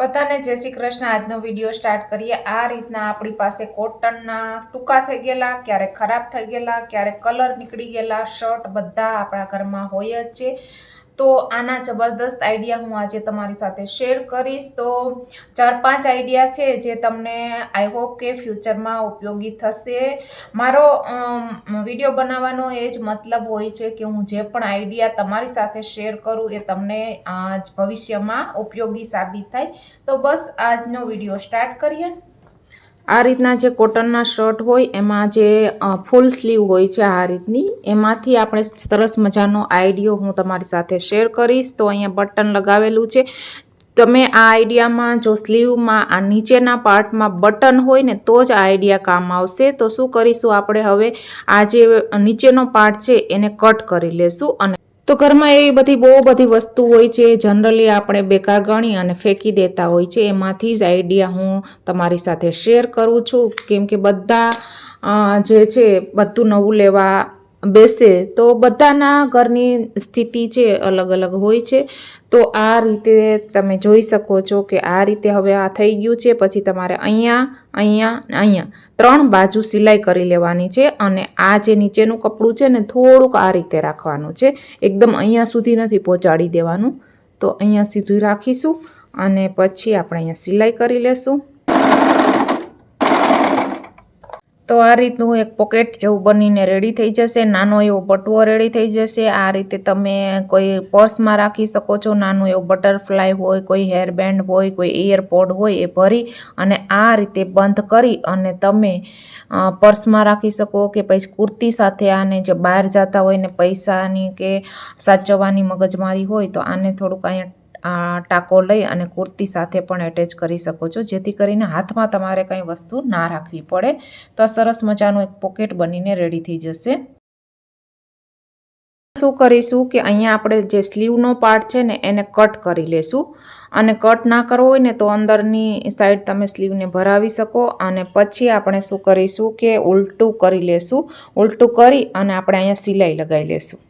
બધાને જય શ્રી કૃષ્ણ. આજનો વીડિયો સ્ટાર્ટ કરીએ. આ રીતના આપણી પાસે કોટનના ટૂંકા થઈ ગયેલા, ક્યારેક ખરાબ થઈ ગયેલા, ક્યારેક કલર નીકળી ગયેલા શર્ટ બધા આપણા ઘરમાં હોય જ છે. તો આના જબરદસ્ત આઈડિયા હું આજે તમારી સાથે શેર કરીશ. તો ચાર પાંચ આઈડિયા છે જે તમને આઈ હોપ કે ફ્યુચરમાં ઉપયોગી થશે. મારો વીડિયો બનાવવાનો એ જ મતલબ હોય છે કે હું જે પણ આઈડિયા તમારી સાથે શેર કરું એ તમને ભવિષ્યમાં ઉપયોગી સાબિત થાય. તો બસ આજનો વીડિયો સ્ટાર્ટ કરીએ. આ રીતના જે કોટનના શર્ટ હોય, એમાં જે ફૂલ સ્લીવ હોય છે આ રીતની, એમાંથી આપણે સરસ મજાનો આઈડિયો હું તમારી સાથે શેર કરીશ. તો અહીંયા બટન લગાવેલું છે. તમે આ આઈડિયામાં જો સ્લીવમાં આ નીચેના પાર્ટમાં બટન હોય ને, તો જ આ આઈડિયા કામ આવશે. તો શું કરીશું આપણે હવે, આ જે નીચેનો પાર્ટ છે, એને કટ કરી લેશું અને તો ઘરમાં એવી બધી બહુ બધી વસ્તુ હોય છે, જનરલી આપણે બેકાર ગણી અને ફેંકી દેતા હોય છે. એમાંથી જ આઈડિયા હું તમારી સાથે શેર કરું છું. કેમ કે બધા જે છે, બધું નવું લેવા બેસે, તો બધાના ઘરની સ્થિતિ છે અલગ અલગ હોય છે. તો આ રીતે તમે જોઈ શકો છો કે આ રીતે હવે આ થઈ ગયું છે. પછી તમારે અહીંયા અહીંયા અહીંયા ત્રણ બાજુ સિલાઈ કરી લેવાની છે અને આ જે નીચેનું કપડું છે ને થોડુંક આ રીતે રાખવાનું છે. એકદમ અહીંયા સુધી નથી પહોંચાડી દેવાનું. તો અહીંયા સીધું રાખીશું અને પછી આપણે અહીંયા સિલાઈ કરી લેશું. તો આ રીતનું એક પોકેટ જેવું બનીને રેડી થઈ જશે. નાનો એવો બટવો રેડી થઈ જશે. આ રીતે તમે કોઈ પર્સમાં રાખી શકો છો. નાનું એવું બટરફ્લાય હોય, કોઈ હેરબેન્ડ હોય, કોઈ ઇયરપોડ હોય, એ ભરી અને આ રીતે બંધ કરી અને તમે પર્સમાં રાખી શકો કે પછી કુર્તી સાથે આને જે બહાર જતા હોય ને પૈસાની કે સાચવવાની મગજમારી હોય તો આને થોડુંક અહીંયા ટાંકો લઈ અને કુર્તી સાથે પણ એટેચ કરી શકો છો. જેથી કરીને હાથમાં તમારે કંઈ વસ્તુ ના રાખવી પડે. તો આ સરસ મજાનું એક પોકેટ બનીને રેડી થઈ જશે. શું કરીશું કે અહીંયા આપણે જે સ્લીવનો પાર્ટ છે ને, એને કટ કરી લેશું. અને કટ ના કરવો હોય ને તો અંદરની સાઈડ તમે સ્લીવને ભરાવી શકો. અને પછી આપણે શું કરીશું કે ઉલટું કરી લેશું. ઉલટું કરી અને આપણે અહીંયા સિલાઈ લગાવી લેશું.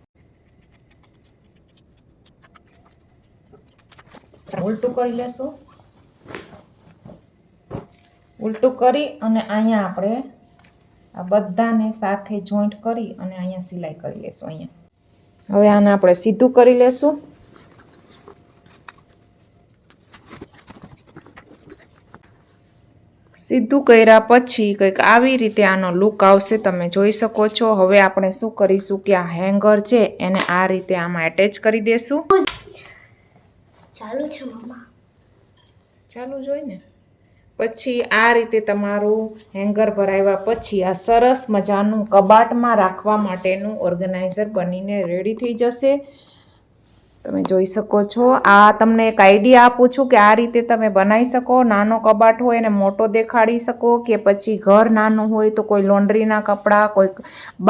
ઉલટું કરી લેશું. ઉલટું કરી અને અહીંયા આપણે આ બધાને સાથે જોઈન્ટ કરી અને અહીંયા સિલાઈ કરી લેશું અહીંયા. હવે આને આપણે સીધું કરી લેશું. સીધું કર્યા પછી કંઈક આવી રીતે આનો લુક આવશે, તમે જોઈ શકો છો. હવે આપણે શું કરીશું કે આ હેંગર છે એને આ રીતે આમાં એટેચ કરી દેશું. ચાલુ છે મમ્મા ચાલુ જોઈ ને? પછી આ રીતે તમારું હેંગર ભરાવ્યા પછી આ સરસ મજાનું કબાટમાં રાખવા માટેનું ઓર્ગેનાઇઝર બનીને રેડી થઈ જશે. તમે જોઈ શકો છો. આ તમને એક આઈડિયા આપું છું કે આ રીતે તમે બનાવી શકો નાનો કબાટ હોય એને મોટો દેખાડી શકો કે પછી ઘર નાનું હોય તો કોઈ લોન્ડ્રીના કપડાં કોઈ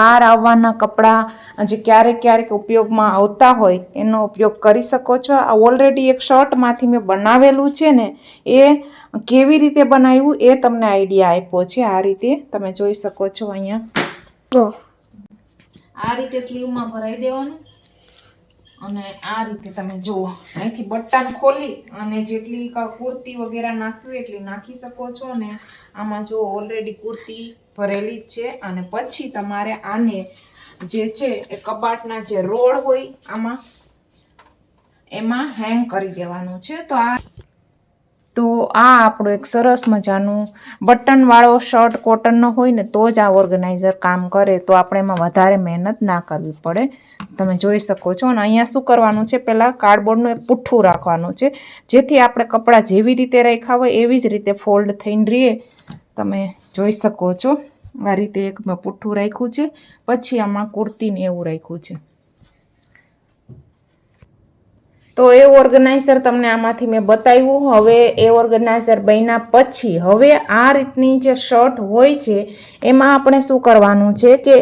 બહાર આવવાના કપડાં જે ક્યારેક ક્યારેક ઉપયોગમાં આવતા હોય એનો ઉપયોગ કરી શકો છો. આ ઓલરેડી એક શર્ટમાંથી મેં બનાવેલું છે ને એ કેવી રીતે બનાવ્યું એ તમને આઈડિયા આપ્યો છે. આ રીતે તમે જોઈ શકો છો અહીંયા. આ રીતે સ્લીવમાં ભરાઈ દેવાનું. અને આ રીતે તમે જુઓ. અહીંથી બટન ખોલી અને જેટલી કુર્તી વગેરે નાખવી એટલી નાખી શકો છો અને આમાં જો ઓલરેડી કુર્તી ભરેલી જ છે અને પછી તમારે આને જે છે એ કબાટના જે રોડ હોય આમાં, એમાં હેંગ કરી દેવાનું છે. તો આ તો આ આપણું એક સરસ મજાનું બટનવાળો શર્ટ કોટનનો હોય ને તો જ આ ઓર્ગેનાઇઝર કામ કરે. તો આપણે એમાં વધારે મહેનત ના કરવી પડે. તમે જોઈ શકો છો. અને અહીંયા શું કરવાનું છે? પહેલાં કાર્ડબોર્ડનું એક પુઠ્ઠું રાખવાનું છે. જેથી આપણે કપડાં જેવી રીતે રાખ્યા હોય એવી જ રીતે ફોલ્ડ થઈને રહીએ. તમે જોઈ શકો છો. આ રીતે એક મેં પુઠ્ઠું રાખ્યું છે. પછી આમાં કુર્તીને એવું રાખ્યું છે. તો એ ઓર્ગેનાઇઝર તમને આમાંથી મેં બતાવ્યું. હવે એ ઓર્ગેનાઇઝર બન્યા પછી હવે આ રીતની જે શર્ટ હોય છે, એમાં આપણે શું કરવાનું છે કે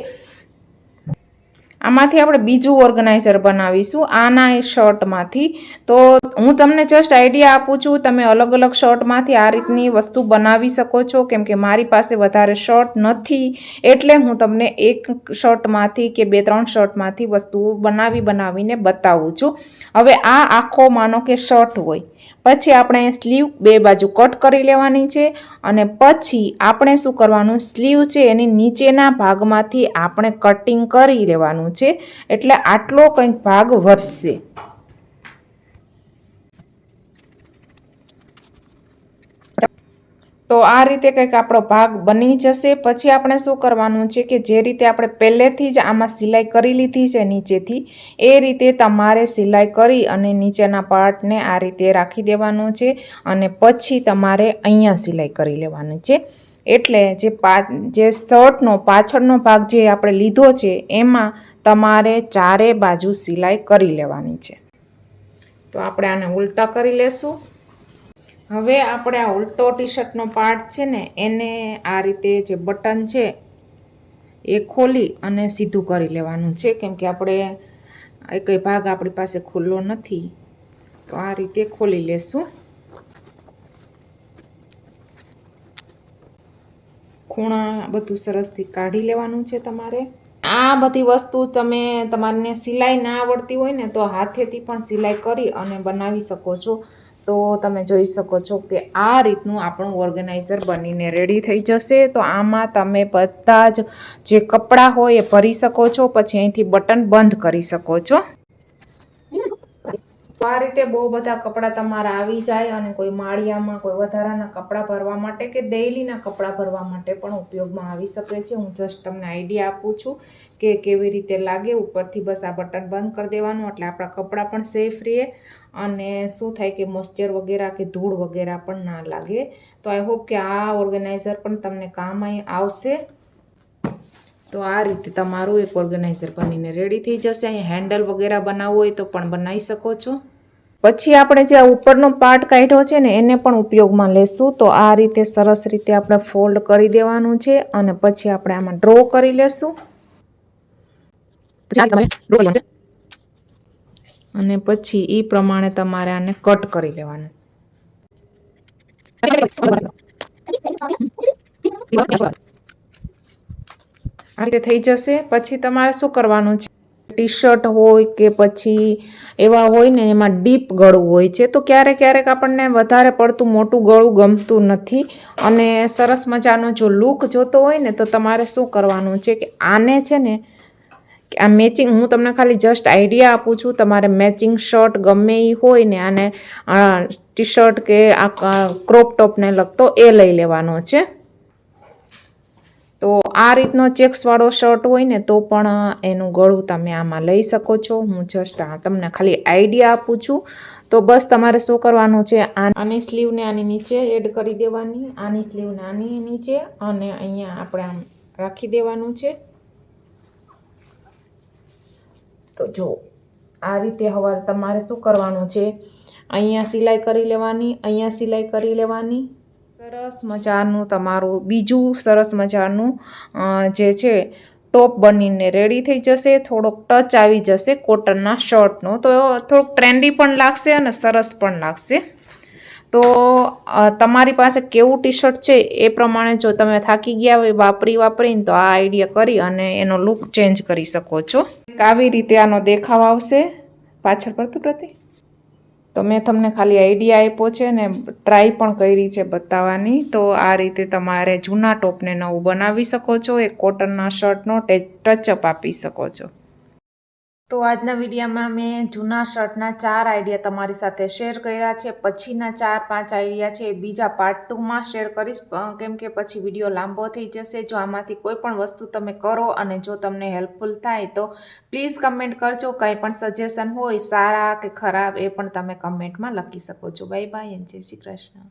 આમાંથી આપણે બીજું ઓર્ગેનાઇઝર બનાવીશું. આના શર્ટમાંથી. તો હું તમને જસ્ટ આઈડિયા આપું છું, તમે અલગ અલગ શર્ટમાંથી આ રીતની વસ્તુ બનાવી શકો છો. કેમ કે મારી પાસે વધારે શર્ટ નથી. એટલે હું તમને એક શર્ટમાંથી કે બે, ત્રણ શર્ટમાંથી વસ્તુઓ બનાવી બનાવીને બતાવું છું. હવે આ આખો માનો કે શર્ટ હોય. પછી આપણે સ્લીવ બે બાજુ કટ કરી લેવાની છે અને પછી આપણે શું કરવાનું? સ્લીવ છે એની નીચેના ભાગમાંથી આપણે કટિંગ કરી લેવાનું છે એટલે આટલો કંઈક ભાગ વધશે. તો આ રીતે કંઈક આપણો ભાગ બની જશે. પછી આપણે શું કરવાનું છે કે જે રીતે આપણે પહેલેથી જ આમાં સિલાઈ કરી લીધી છે નીચેથી, એ રીતે તમારે સિલાઈ કરી અને નીચેના પાર્ટને આ રીતે રાખી દેવાનો છે અને પછી તમારે અહીંયા સિલાઈ કરી લેવાની છે. એટલે જે પા, જે શર્ટનો, પાછળનો ભાગ જે આપણે લીધો છે, એમાં તમારે ચારે બાજુ સિલાઈ કરી લેવાની છે. તો આપણે આને ઉલટા કરી લેશું. હવે આપણે આ ઉલટો ટી શર્ટનો પાર્ટ છે ને, એને આ રીતે જે બટન છે, એ ખોલી અને સીધું કરી લેવાનું છે. કેમ કે આપણે એક ભાગ આપણી પાસે ખુલ્લો નથી. તો આ રીતે ખોલી લેશું. ખૂણા બધું સરસથી કાઢી લેવાનું છે તમારે. આ બધી વસ્તુ તમે તમારને સિલાઈ ના આવડતી હોય ને તો હાથેથી પણ સિલાઈ કરી અને બનાવી શકો છો. તો તમે જોઈ શકો છો કે આ રીતનું આપણું ઓર્ગેનાઇઝર બનીને રેડી થઈ જશે. તો આમાં તમે બધા જ જે કપડાં હોય એ ભરી શકો છો, પછી અહીંથી બટન બંધ કરી શકો છો. તો આ રીતે બહુ બધા કપડાં તમારા આવી જાય અને કોઈ માળિયામાં, કોઈ વધારાના કપડાં ભરવા માટે કે ડેઈલીના કપડાં ભરવા માટે પણ ઉપયોગમાં આવી શકે છે. હું જસ્ટ તમને આઈડિયા આપું છું કે કેવી રીતે લાગે. ઉપરથી બસ આ બટન બંધ કરી દેવાનું. એટલે આપણા કપડાં પણ સેફ રહે અને શું થાય કે મોઇસ્ચર વગેરે કે ધૂળ વગેરે પણ ના લાગે. તો આઈ હોપ કે આ ઓર્ગેનાઇઝર પણ તમને કામ આવશે. તો આ રીતે તમારું એક ઓર્ગેનાઇઝર બનીને રેડી થઈ જશે. અહીંયા હેન્ડલ વગેરે બનાવવું હોય તો પણ બનાવી શકો છો. પછી આપણે જે ઉપરનો પાર્ટ કાઢ્યો છે ને એને પણ ઉપયોગમાં લેશું. તો આ રીતે સરસ રીતે આપણે ફોલ્ડ કરી દેવાનું છે અને પછી આપણે આમાં ડ્રો કરી લેશું. અને પછી એ પ્રમાણે તમારે આને કટ કરી લેવાનું. આ રીતે થઈ જશે. પછી તમારે શું કરવાનું છે? ટી શર્ટ હોય કે પછી એવા હોય ને એમાં ડીપ ગળું હોય છે. તો ક્યારેક ક્યારેક આપણને વધારે પડતું મોટું ગળું ગમતું નથી. અને સરસ મજાનો જો લુક જોતો હોય ને તો તમારે શું કરવાનું છે કે આને છે ને આ મેચિંગ હું તમને ખાલી જસ્ટ આઈડિયા આપું છું. તમારે મેચિંગ શર્ટ ગમે એ હોય ને આને ટી શર્ટ કે આ ક્રોપ ટોપને લગતો એ લઈ લેવાનો છે. તો આ રીતનો ચેક્સવાળો શર્ટ હોય ને તો પણ એનું ગળું તમે આમાં લઈ શકો છો. હું જસ્ટ તમને ખાલી આઈડિયા આપું છું. તો બસ તમારે શું કરવાનું છે? આની સ્લીવને આની નીચે એડ કરી દેવાની. આની સ્લીવને આની નીચે અને અહીંયા આપણે આમ રાખી દેવાનું છે. તો જો, આ રીતે હવે તમારે શું કરવાનું છે? અહીંયા સિલાઈ કરી લેવાની, અહીંયા સિલાઈ કરી લેવાની. સરસ મજાનું તમારું, બીજું સરસ મજાનું જે છે, ટોપ બનીને રેડી થઈ જશે, થોડોક ટચ આવી જશે કોટનના શર્ટનો. તો થોડુંક ટ્રેન્ડી પણ લાગશે અને સરસ પણ લાગશે. તો તમારી પાસે કેવું ટી શર્ટ છે એ પ્રમાણે જો તમે થાકી ગયા હોય, વાપરી વાપરીને તો આ આઈડિયા કરી અને એનો લુક ચેન્જ કરી શકો છો. આવી રીતે આનો દેખાવ આવશે. પાછળ પડતું પ્રતિ તો મેં તમને ખાલી આઈડિયા આપ્યો છે ને ટ્રાય પણ કરી છે બતાવવાની. તો આ રીતે તમારે જૂના ટોપને નવું બનાવી શકો છો, એક કોટનના શર્ટનો ટચઅપ આપી શકો છો. તો આજના વિડીયામાં મેં જૂના શર્ટના ચાર આઈડિયા તમારી સાથે શેર કર્યા છે, પછીના ચાર પાંચ આઈડિયા છે એ બીજા પાર્ટ ટુમાં શેર કરીશ કેમ કે પછી વીડિયો લાંબો થઈ જશે. જો આમાંથી કોઈ પણ વસ્તુ તમે કરો અને જો તમને હેલ્પફુલ થાય તો પ્લીઝ કમેન્ટ કરજો. કંઈ પણ સજેશન હોય, સારા કે ખરાબ, એ પણ તમે કમેન્ટમાં લખી શકો છો. બાય બાય એન્ડ જય શ્રી કૃષ્ણ.